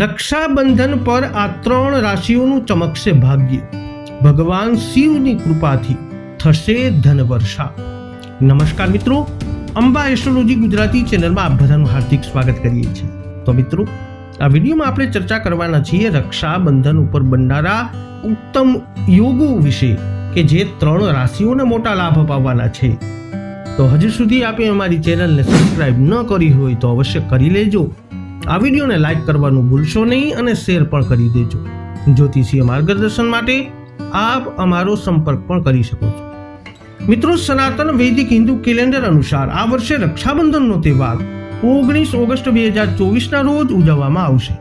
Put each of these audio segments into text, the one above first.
રક્ષાબંધન પર આ ત્રણ રાશિઓનું ચમકશે ભાગ્ય. ભગવાન શિવની કૃપાથી થશે ધનવર્ષા. નમસ્કાર મિત્રો, અંબા એસ્ટ્રોલોજી ગુજરાતી ચેનલમાં આપ બધાનું હાર્દિક સ્વાગત કરીએ છીએ. તો મિત્રો, આ વિડીયોમાં આપણે ચર્ચા કરવાના છીએ રક્ષાબંધન ઉપર બનનારા ઉત્તમ યોગો વિશે કે જે ત્રણ રાશિઓને મોટા લાભ અપાવવાના છે. તો હજુ સુધી આપે અમારી ચેનલને સબસ્ક્રાઇબ ન કરી હોય તો અવશ્ય કરી લેજો. આ વિડીયોને લાઈક કરવાનું ભૂલશો નહીં અને શેર પણ કરી દેજો. જ્યોતિષીય માર્ગદર્શન માટે આપ અમારો સંપર્ક પણ કરી શકો છો. મિત્રો, સનાતન વૈદિક હિન્દુ કેલેન્ડર અનુસાર આ વર્ષે રક્ષાબંધનનો તહેવાર ઓગણીસ ઓગસ્ટ બે હજાર ચોવીસના રોજ ઉજવવામાં આવશે.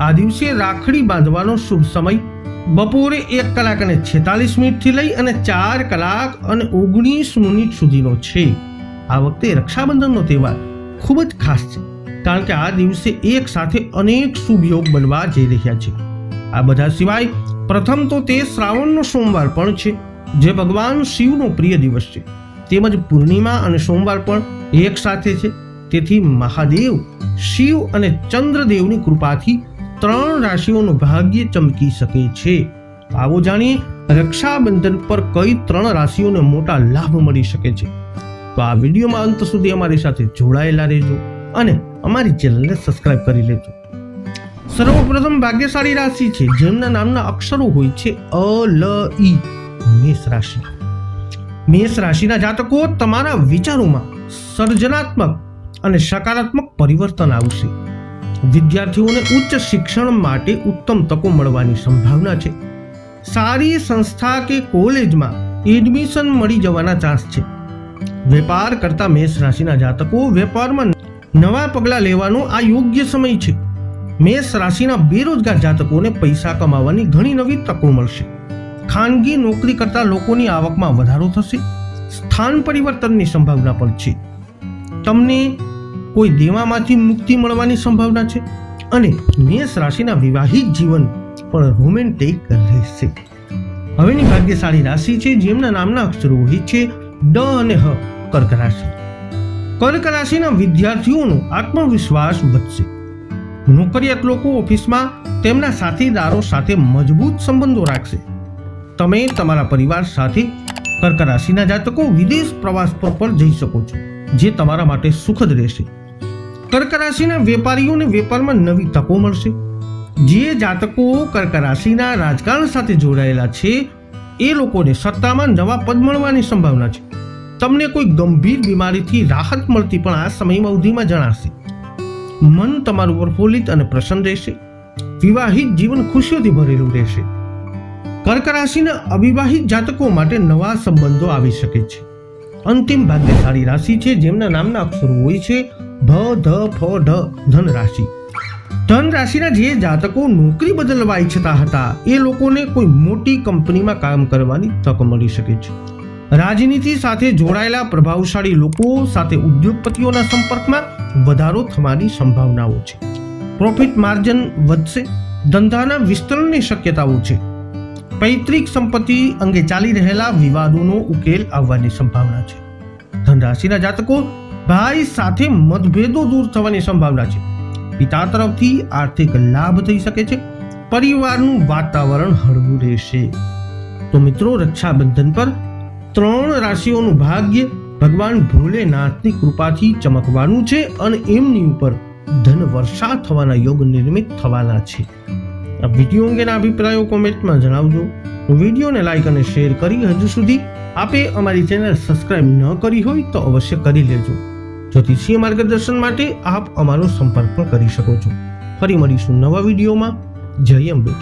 આ દિવસે રાખડી બાંધવાનો શુભ સમય બપોરે એક કલાક અને છેતાલીસ મિનિટથી લઈ અને ચાર કલાક અને ઓગણીસ મિનિટ સુધીનો છે. આ વખતે રક્ષાબંધનનો તહેવાર ખૂબ જ ખાસ છે. કારણ કે આ દિવસે એક સાથે અનેક શુભ યોગ બનવા જઈ રહ્યા છે. આ બધા સિવાય પ્રથમ તો તે શ્રાવણનો સોમવાર પણ છે, જે ભગવાન શિવનો પ્રિય દિવસ છે. તેમજ પૂર્ણિમા અને સોમવાર પણ એક સાથે છે. તેથી મહાદેવ, શિવ અને ચંદ્રદેવની કૃપાથી ત્રણ રાશિઓનું ભાગ્ય ચમકી શકે છે. આવો જાણીએ રક્ષાબંધન પર કઈ ત્રણ રાશિઓને મોટા લાભ મળી શકે છે. તો આ વિડીયોમાં અંત સુધી અમારી સાથે જોડાયેલા રહેજો. અને અમારી ચેનલને સબસ્ક્રાઇબ કરી લેજો. સર્વપ્રથમ ભાગ્યશાળી રાશિ છે, જેમના નામના અક્ષરો હોય છે, અ, લ, ઈ, મેષ રાશિ. મેષ રાશિના જાતકો તમારા વિચારોમાં સર્જનાત્મક અને સકારાત્મક પરિવર્તન આવશે. વિદ્યાર્થીઓને ઉચ્ચ શિક્ષણ માટે ઉત્તમ તકો મળવાની સંભાવના છે. સારી સંસ્થા કે કોલેજમાં એડમિશન મળી જવાના ચાન્સ છે. વેપાર કરતા મેષ રાશિના જાતકો વેપારમાં નવા પગલાં લેવાનો આ યોગ્ય સમય છે. મેષ રાશિના બેરોજગાર જાતકોને પૈસા કમાવાની ઘણી નવી તકો મળશે. ખાનગી નોકરી કરતા લોકોની આવકમાં વધારો થશે. સ્થાન પરિવર્તનની સંભાવના પણ છે. તમને કોઈ દેવામાંથી મુક્તિ મળવાની સંભાવના છે? અને મેષ રાશિના વિવાહિત જીવન પણ રોમેન્ટિક રહેશે. હવેની ભાગ્યશાળી રાશિ છે જેમના નામના અક્ષરો રોહિત છે, ડ અને હ કર્ક રાશિ. કર્ક રાશિના વિદ્યાર્થીઓનો આત્મવિશ્વાસ વધશે. નોકરિયાત લોકો ઓફિસમાં તેમના સાથીદારો સાથે મજબૂત સંબંધો રાખશે. તમે તમારા પરિવાર સાથે કર્ક રાશિના જાતકો વિદેશ પ્રવાસ પર પણ જઈ શકો છો, જે તમારા માટે સુખદ રહેશે. કર્ક રાશિના વેપારીઓને વેપારમાં નવી તકો મળશે. જે જાતકો કર્ક રાશિના રાજકારણ સાથે જોડાયેલા છે, એ લોકોને સત્તામાં નવા પદ મળવાની સંભાવના છે. તમને કોઈ ગંભીર બીમારીથી રાહત મળતી પણ આ સમયમાં અવધિમાં જણાશે. મન તમારું પ્રફુલ્લિત અને પ્રસન્ન રહેશે. વિવાહિત જીવન ખુશીઓથી ભરેલું રહેશે. કર્ક રાશિના અવિવાહિત જાતકો માટે નવા સંબંધો આવી શકે છે. અંતિમ ભાગ્યશાળી રાશિ છે, જેમના નામના અક્ષરો હોય છે ભ ધ, ફ, ઢ, ધન રાશિ. ધન રાશિના જે જાતકો નોકરી બદલવા ઈચ્છતા હતા, એ લોકોને કોઈ મોટી કંપનીમાં કામ કરવાની તક મળી શકે છે. રાજનીતિ સાથે જોડાયેલા પ્રભાવશાળી લોકો સાથે ઉદ્યોગપતિઓના સંપર્કમાં વધારો થવાની સંભાવનાઓ છે. પ્રોફિટ માર્જિન વધશે, ધંધાના વિસ્તરણની શક્યતાઓ છે. પૈતૃક સંપત્તિ અંગે ચાલી રહેલા વિવાદોનો ઉકેલ આવવાની સંભાવના છે. ધનરાશિના જાતકો ભાઈ સાથે મતભેદો દૂર થવાની સંભાવના છે. પિતા તરફથી આર્થિક લાભ થઈ શકે છે. પરિવારનું વાતાવરણ હળવું રહેશે. તો મિત્રો, રક્ષાબંધન પર ત્રણ રાશિઓનું ભાગ્ય ભગવાન ભોલેનાથની કૃપાથી ચમકવાનું છે અને એમની ઉપર ધન વર્ષા થવાના યોગ નિર્મિત થવાના છે. આ વીડિયો અંગેના અભિપ્રાયો કોમેન્ટમાં જણાવજો. વિડીયોને લાઈક અને શેર કરી હજુ સુધી આપે અમારી ચેનલ સબસ્ક્રાઇબ ન કરી હોય તો અવશ્ય કરી લેજો. જ્યોતિષીય માર્ગદર્શન માટે આપ અમારો સંપર્ક પણ કરી શકો છો. ફરી મળીશું નવા વિડીયોમાં. જય અંબે.